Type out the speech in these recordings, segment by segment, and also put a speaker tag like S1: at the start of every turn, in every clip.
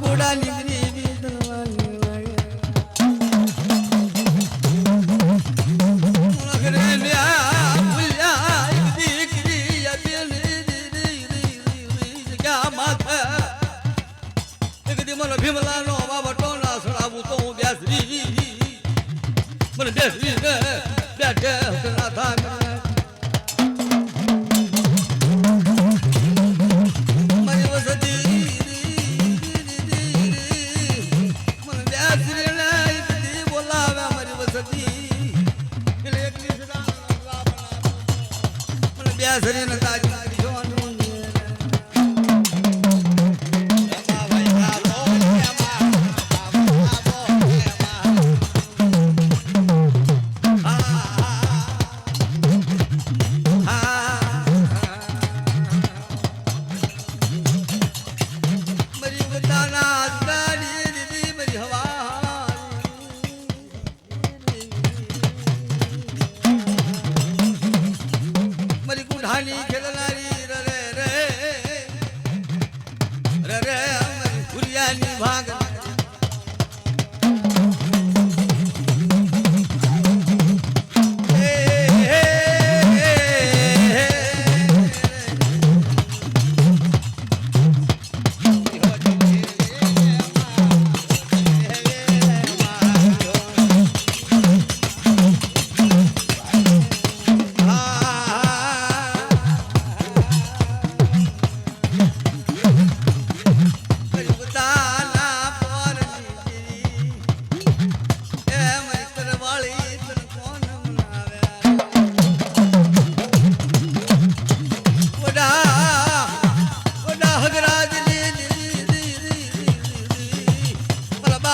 S1: ઘોડા નીકળી ભીમલા નો બાબટો ના સડાવું તો હું બેસરી મને બેસરી બેઠે ના થાય સરીને તાજ धानी खेळणारी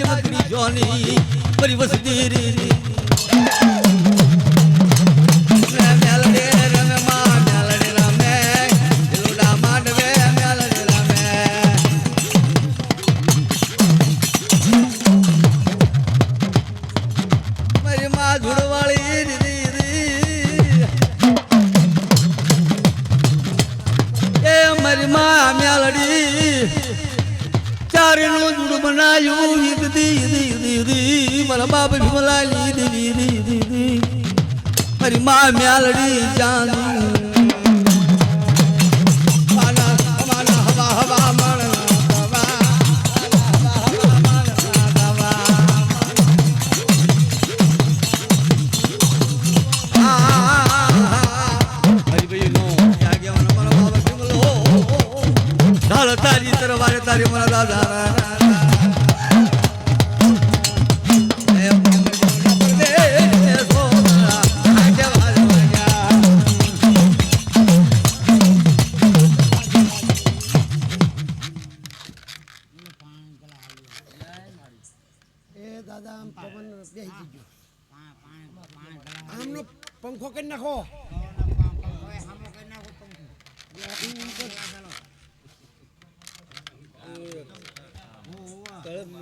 S1: રાજવતની જોની પરિવસ દીરી મારા બાપ ભીમલાલી દીદી દીદી દીદી મારી મા મ્યાલડી જાની તારી તરવારે તારી મારા
S2: આમનો પંખો કરી નાખો.
S1: તળપ